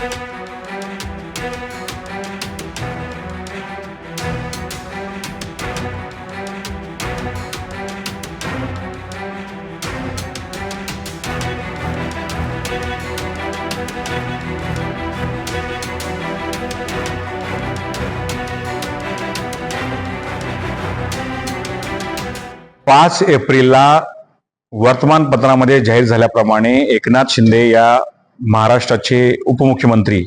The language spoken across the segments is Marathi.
पाच एप्रिलला वर्तमानपत्रामध्ये जाहीर झाल्याप्रमाणे एकनाथ शिंदे या महाराष्ट्राचे उपमुख्यमंत्री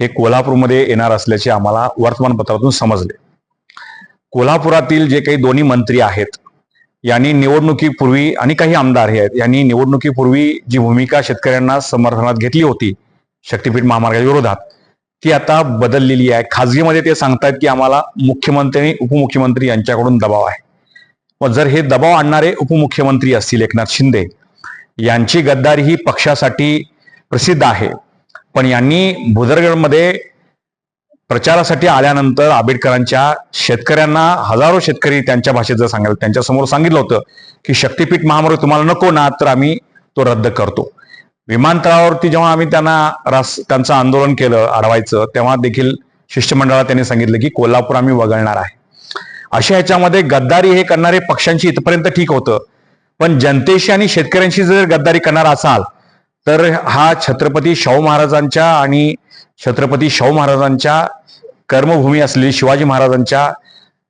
हे कोल्हापूरमध्ये येणार असल्याचे आम्हाला वर्तमानपत्रातून समजले. कोल्हापुरातील जे काही दोन्ही मंत्री आहेत यांनी निवडणुकीपूर्वी आणि काही आमदार हे आहेत यांनी निवडणुकीपूर्वी जी भूमिका शेतकऱ्यांना समर्थनात घेतली होती शक्तीपीठ महामार्गाच्या विरोधात ती आता बदललेली आहे. खाजगीमध्ये ते सांगतायत की आम्हाला मुख्यमंत्री आणि उपमुख्यमंत्री यांच्याकडून दबाव आहे. मग जर हे दबाव आणणारे उपमुख्यमंत्री असतील एकनाथ शिंदे यांची गद्दारी ही पक्षासाठी प्रसिद्ध आहे. पण यांनी भुदरगडमध्ये प्रचारासाठी आल्यानंतर आंबेडकरांच्या शेतकऱ्यांना हजारो शेतकरी त्यांच्या भाषेत जर सांगायला त्यांच्यासमोर सांगितलं होतं की शक्तीपीठ महामार्ग तुम्हाला नको ना तर आम्ही तो रद्द करतो. विमानतळावरती जेव्हा आम्ही त्यांना रास त्यांचं आंदोलन केलं अडवायचं तेव्हा देखील शिष्टमंडळाला त्यांनी सांगितलं की कोल्हापूर आम्ही वगळणार आहे. अशा ह्याच्यामध्ये गद्दारी हे करणारे पक्षांची इथपर्यंत ठीक होतं. पण जनतेशी आणि शेतकऱ्यांशी जर गद्दारी करणार असाल तर हा छत्रपती शाहू महाराजांच्या आणि छत्रपती शाहू महाराजांच्या कर्मभूमी असलेली शिवाजी महाराजांच्या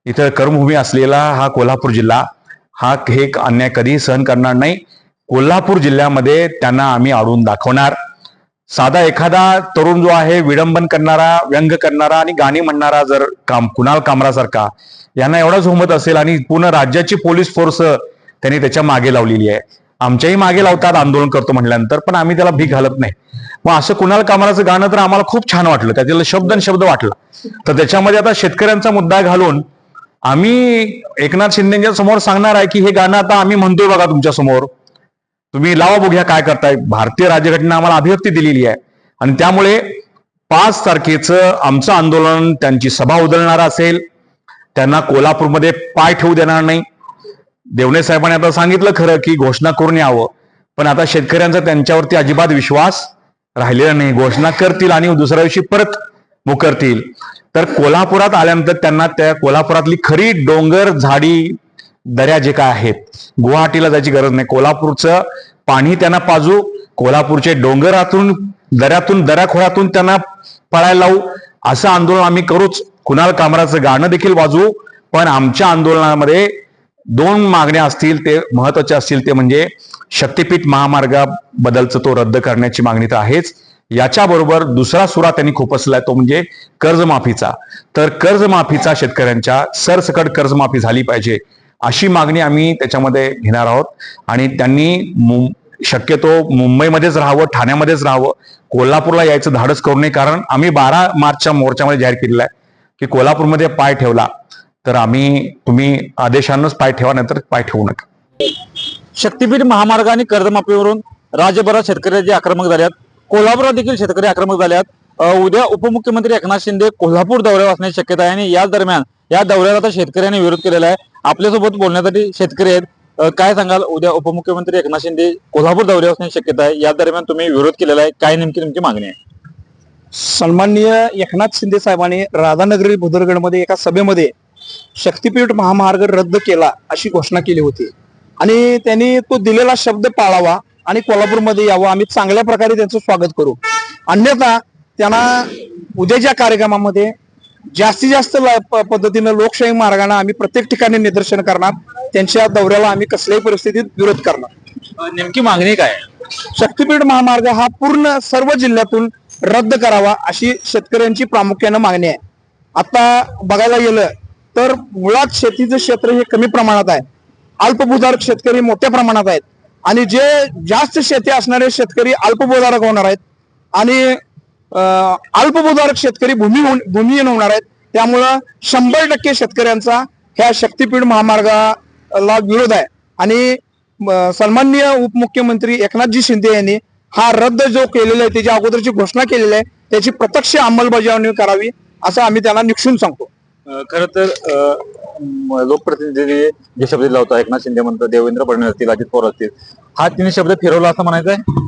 इथं कर्मभूमी असलेला हा कोल्हापूर जिल्हा हा हे अन्याय कधीही सहन करणार नाही. कोल्हापूर जिल्ह्यामध्ये त्यांना आम्ही आडून दाखवणार. साधा एखादा तरुण जो आहे विडंबन करणारा व्यंग करणारा आणि गाणी म्हणणारा जर काम कुणाल कामरासारखा यांना एवढाच हुमत असेल आणि पूर्ण राज्याची पोलीस फोर्स त्यांनी त्याच्यामागे लावलेली आहे. आमच्याही मागे लावतात आंदोलन करतो म्हटल्यानंतर पण आम्ही त्याला भीक घालत नाही. मग असं कुणाल कामराचं गाणं तर आम्हाला खूप छान वाटलं. त्यातील शब्द आणि शब्द वाटला. तर त्याच्यामध्ये आता शेतकऱ्यांचा मुद्दा घालून आम्ही एकनाथ शिंदेच्या समोर सांगणार आहे की हे गाणं आता आम्ही म्हणतोय बघा तुमच्यासमोर. तुम्ही लावा बघूया काय करताय. भारतीय राज्यघटना आम्हाला अभिव्यक्ती दिलेली आहे. आणि त्यामुळे पाच तारखेचं आमचं आंदोलन त्यांची सभा उधळणार असेल. त्यांना कोल्हापूरमध्ये पाय ठेवू देणार नाही. देवणे साहेबांनी आता सांगितलं खरं की घोषणा करून यावं. पण आता शेतकऱ्यांचा त्यांच्यावरती अजिबात विश्वास राहिलेला नाही. घोषणा करतील आणि दुसऱ्या दिवशी परत मुकरतील. तर कोल्हापुरात आल्यानंतर त्यांना त्या कोल्हापुरातली खरी डोंगर झाडी दऱ्या जे काय आहेत गुवाहाटीला जायची गरज नाही. कोल्हापूरचं पाणी त्यांना पाजू कोल्हापूरचे डोंगरातून दऱ्यातून दऱ्याखोऱ्यातून त्यांना पळायला लावू. असं आंदोलन आम्ही करूच. कुणाल कामराचं गाणं देखील वाजवू. पण आमच्या आंदोलनामध्ये दोन मागण्या असतील ते महत्त्वाच्या असतील ते म्हणजे शक्तीपीठ महामार्गाबद्दलचं तो रद्द करण्याची मागणी तर आहेच. याच्याबरोबर दुसरा सुरा त्यांनी खोपसलाय तो म्हणजे कर्जमाफीचा. तर कर्जमाफीचा शेतकऱ्यांच्या सरसकट कर्जमाफी झाली पाहिजे अशी मागणी आम्ही त्याच्यामध्ये घेणार आहोत. आणि त्यांनी शक्यतो मुंबईमध्येच राहावं ठाण्यामध्येच राहावं कोल्हापूरला यायचं धाडस करू नये कारण आम्ही बारा मार्चच्या मोर्चामध्ये जाहीर केलेला आहे की कोल्हापूरमध्ये पाय ठेवला. तर आम्ही तुम्ही आदेशानंच पाय ठेवा नंतर पाय ठेवू नका. शक्तीपीठ महामार्ग आणि कर्जमाफीवरून राज्यभरात शेतकरी जे आक्रमक झाले आहेत कोल्हापुरात देखील शेतकरी आक्रमक झाले आहेत अ, उद्या उपमुख्यमंत्री एकनाथ शिंदे कोल्हापूर दौऱ्यावर असण्याची शक्यता आहे आणि याच दरम्यान या दौऱ्याला आता शेतकऱ्यांनी विरोध केलेला आहे. आपल्यासोबत बोलण्यासाठी शेतकरी आहेत. काय सांगाल? उद्या उपमुख्यमंत्री एकनाथ शिंदे कोल्हापूर दौऱ्यावर असण्याची शक्यता आहे. या दरम्यान तुम्ही विरोध केलेला आहे. काय नेमकी तुमची मागणी आहे? सन्माननीय एकनाथ शिंदे साहेबांनी राधानगरी बुदरगडमध्ये एका सभेमध्ये शक्तीपीठ महामार्ग रद्द केला अशी घोषणा केली होती. आणि त्यांनी तो दिलेला शब्द पाळावा आणि कोल्हापूरमध्ये यावं. आम्ही चांगल्या प्रकारे त्यांचं स्वागत करू. अन्यथा त्यांना उद्याच्या कार्यक्रमामध्ये जास्तीत जास्त पद्धतीनं लोकशाही मार्गाने आम्ही प्रत्येक ठिकाणी निदर्शन करणार त्यांच्या दौऱ्याला आम्ही कसल्याही परिस्थितीत विरोध करणार. नेमकी मागणी काय? शक्तीपीठ महामार्ग हा पूर्ण सर्व जिल्ह्यातून रद्द करावा अशी शेतकऱ्यांची प्रामुख्यानं मागणी आहे. आता बघायला गेलं तर मुळात शेतीचं क्षेत्र हे कमी प्रमाणात आहे. अल्पभूधारक शेतकरी मोठ्या प्रमाणात आहेत. आणि जे जास्त शेती असणारे शेतकरी अल्पभूधारक होणार आहेत. आणि अल्पभूधारक शेतकरी भूमी भूमिहीन होणार आहेत. त्यामुळं शंभर टक्के शेतकऱ्यांचा ह्या शक्तीपीठ महामार्गाला विरोध आहे. आणि सन्माननीय उपमुख्यमंत्री एकनाथजी शिंदे यांनी हा रद्द जो केलेला आहे त्याची अगोदरची घोषणा केलेली आहे त्याची प्रत्यक्ष अंमलबजावणी करावी असं आम्ही त्यांना निक्षून सांगतो. खरं तर लोकप्रतिनिधी जे शब्द लावतो एकनाथ शिंदे म्हणतात देवेंद्र फडणवीस असतील अजित पवार असतील हा तिने शब्द फिरवला असं म्हणायचं आहे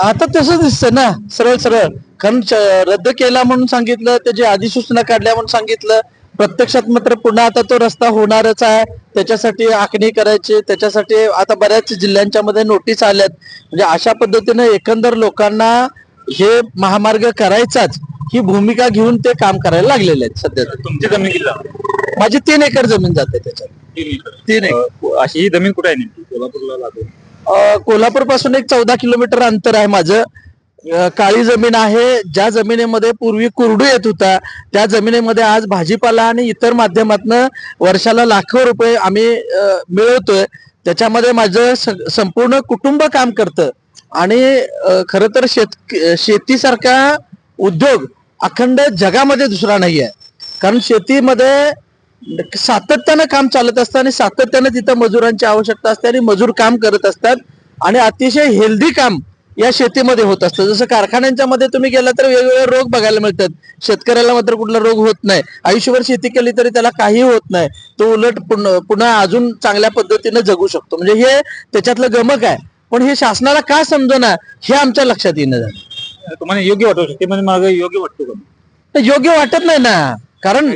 आता तसं दिसतं ना सरळ सरळ. कारण रद्द केला म्हणून सांगितलं त्याची अधिसूचना काढल्या म्हणून सांगितलं. प्रत्यक्षात मात्र पुन्हा आता तो रस्ता होणारच आहे. त्याच्यासाठी आखणी करायची त्याच्यासाठी आता बऱ्याच जिल्ह्यांच्या मध्ये नोटीस आल्यात. म्हणजे अशा पद्धतीने एकंदर लोकांना हे महामार्ग करायचाच. ही भूमिका घेऊन ते काम करायला लागलेले आहेत सध्या तरी. तुमची जमीन जाते? माझी तीन एकर जमीन जाते त्याच्यात. तीन एकर. अशी ही जमीन कुठे आहे नेमकी? कोल्हापूरला लागून कोल्हापूरपासून एक चौदा किलोमीटर अंतर आहे माझं. काळी जमीन आहे. ज्या जमिनीमध्ये पूर्वी कुरडू येत होता त्या जमिनीमध्ये आज भाजीपाला आणि इतर माध्यमातनं वर्षाला लाखो रुपये आम्ही मिळवतोय. त्याच्यामध्ये माझं संपूर्ण कुटुंब काम करतं. आणि खर तर शेत शेतीसारखा उद्योग अखंड जगामध्ये दुसरा नाही आहे कारण शेतीमध्ये सातत्यानं काम चालत असतं आणि सातत्यानं तिथं मजुरांची आवश्यकता असते आणि मजूर काम करत असतात आणि अतिशय हेल्दी काम या शेतीमध्ये होत असतं. जसं कारखान्यांच्या मध्ये तुम्ही गेला तर वेगवेगळे रोग बघायला मिळतात. शेतकऱ्याला मात्र कुठला रोग होत नाही. आयुष्यभर शेती केली तरी त्याला काही होत नाही. तो उलट पुन्हा पुन्हा अजून चांगल्या पद्धतीने जगू शकतो. म्हणजे हे त्याच्यातलं गमक आहे. पण हे शासनाला का समजणार हे आमच्या लक्षात येणं झालं. तुम्हाला योग्य वाटू शकते म्हणजे मला योग्य वाटतो का? ते योग्य वाटत नाही ना. कारण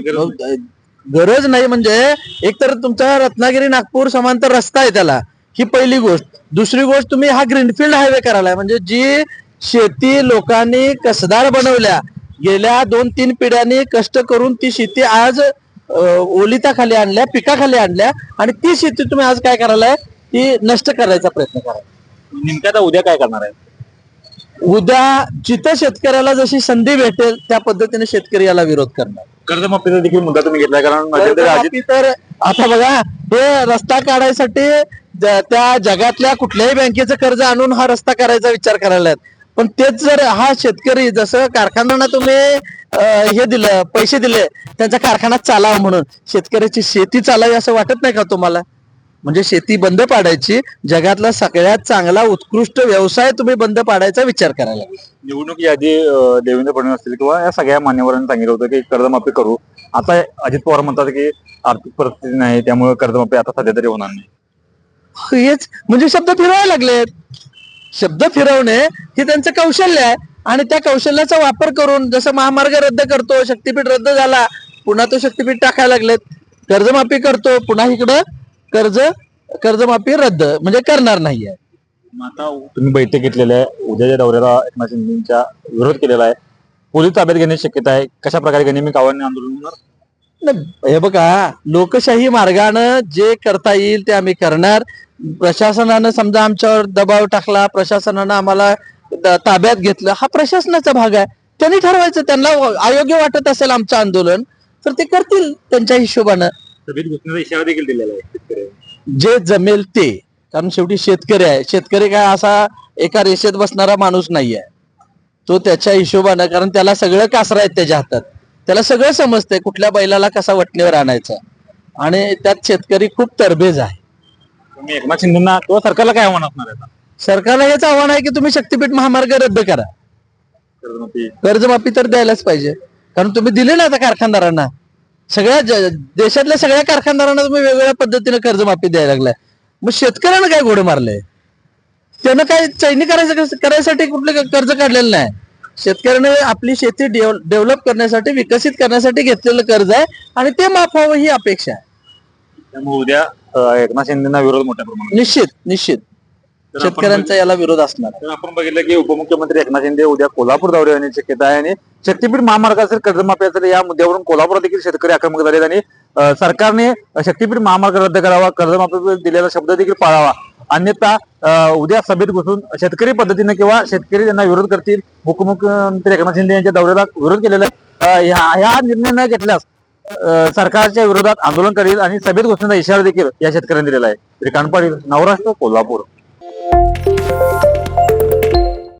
गरज नाही. म्हणजे एक तर तुमचा रत्नागिरी नागपूर समांतर रस्ता आहे त्याला. ही पहिली गोष्ट. दुसरी गोष्ट तुम्ही हा ग्रीनफील्ड हायवे करायला म्हणजे जी शेती लोकांनी कसदार बनवल्या गेल्या दोन तीन पिढ्यांनी कष्ट करून ती शेती आज अं, ओलिताखाली आणल्या पिकाखाली आणल्या आणि ती शेती तुम्ही आज काय करायलाय ती नष्ट करायचा प्रयत्न करा नेमक्या आता उद्या काय करणार आहे? उद्या जिथं शेतकऱ्याला जशी संधी भेटेल त्या पद्धतीने शेतकरी याला विरोध करणार कर्जमाफीचा देखील मुद्दा तुम्ही घेतलाय कारण तर आता बघा हे रस्ता काढायसाठी त्या जगातल्या कुठल्याही बँकेचं कर्ज आणून हा रस्ता करायचा विचार करायला. पण तेच जर हा शेतकरी जसं कारखान्यांना तुम्ही हे दिलं पैसे दिले त्यांचा कारखाना चालावा म्हणून शेतकऱ्याची शेती चालावी असं वाटत नाही का तुम्हाला म्हणजे शेती बंद पाडायची जगातला सगळ्यात चांगला उत्कृष्ट व्यवसाय तुम्ही बंद पाडायचा विचार करायला. निवडणुकी अं, देवेंद्र फडणवीस असतील किंवा या सगळ्या मान्यवरांनी सांगितलं होतं की कर्जमाफी करू. आता अजित पवार म्हणतात की आर्थिक परिस्थिती नाही त्यामुळे कर्जमाफी आता सध्या तरी होणार नाही. हेच म्हणजे शब्द फिरवायला लागलेत. शब्द फिरवणे हे त्यांचं कौशल्य आहे आणि त्या कौशल्याचा वापर करून जसं महामार्ग रद्द करतो शक्तीपीठ रद्द झाला पुन्हा तो शक्तीपीठ टाकायला लागलेत. कर्जमाफी करतो पुन्हा इकडं कर्ज कर्जमाफी रद्द म्हणजे करणार नाहीये. मग आता तुम्ही बैठक घेतलेल्या आहे. उद्याच्या दौऱ्याला एकनाथ शिंदेचा विरोध केलेला आहे. पोलीस ताब्यात घेण्याची शक्यता आहे. कशा प्रकारे नेहमी गावांनी आंदोलन होणार? न- हे बघा लोकशाही मार्गानं जे करता येईल ते आम्ही करणार. प्रशासनानं समजा आमच्यावर दबाव टाकला प्रशासनानं आम्हाला द- ताब्यात घेतलं हा प्रशासनाचा भाग आहे. त्यांनी ठरवायचं त्यांना अयोग्य वाटत असेल आमचं आंदोलन तर ते करतील त्यांच्या हिशोबानं. सभेत घुसण्याचा इशारा देखील दिलेला आहे शेतकऱ्यांनी. जे जमेल ते. कारण शेवटी शेतकरी आहे. शेतकरी काय असा एका रेषेत बसणारा माणूस नाही आहे तो त्याच्या हिशोबानं कारण त्याला सगळं कासरा आहेत त्याच्या हातात. त्याला सगळं समजतंय कुठल्या बैलाला कसा वटणीवर आणायचा. आणि त्यात शेतकरी खूप तरबेज आहे. तुम्ही एकनाथ शिंदेना किंवा सरकारला काय आव्हान असणार आहे आता? सरकारला हेच आव्हान आहे की तुम्ही शक्तीपीठ महामार्ग रद्द करा. कर्जमाफी. कर्जमाफी तर द्यायलाच पाहिजे. कारण तुम्ही दिले ना आता कारखानदारांना. सगळ्या देशातल्या सगळ्या कारखानदारांना तुम्ही वेगवेगळ्या पद्धतीने कर्जमाफी द्यायला लागलाय. मग शेतकऱ्यांना काय घोडे मारले त्यानं काय चैनी करायचं करायसाठी कुठलं कर्ज काढलेलं नाही. शेतकऱ्याने आपली शेती डेव्हलप करण्यासाठी विकसित करण्यासाठी घेतलेलं कर्ज आहे आणि ते माफ व्हावं ही अपेक्षा आहे. त्यामुळे उद्या एकनाथ शिंदेना विरोध मोठ्या प्रमाणात. निश्चित निश्चित. तर आपण शेतकऱ्यांचा याला विरोध असणार. तर आपण बघितलं की उपमुख्यमंत्री एकनाथ शिंदे उद्या कोल्हापूर दौरे येण्याची शक्यता आहे आणि शक्तीपीठ महामार्ग असेल कर्जमाफी असेल या मुद्द्यावरून कोल्हापुरात देखील शेतकरी आक्रमक झालेत आणि अं, सरकारने शक्तीपीठ महामार्ग रद्द करावा कर्जमाफी दिलेला शब्द देखील पाळावा. अन्यथा अं, उद्या सभेत घुसून शेतकरी पद्धतीने किंवा शेतकरी त्यांना विरोध करतील उपमुख्यमंत्री एकनाथ शिंदे यांच्या दौऱ्याला विरोध केलेला आहे. अं, ह्या ह्या निर्णय न घेतल्यास अं, सरकारच्या विरोधात आंदोलन करेल आणि सभेत घुसण्याचा इशारा देखील या शेतकऱ्यांनी दिलेला आहे. श्रीकांत पाटील नवराष्ट्र कोल्हापूर. Música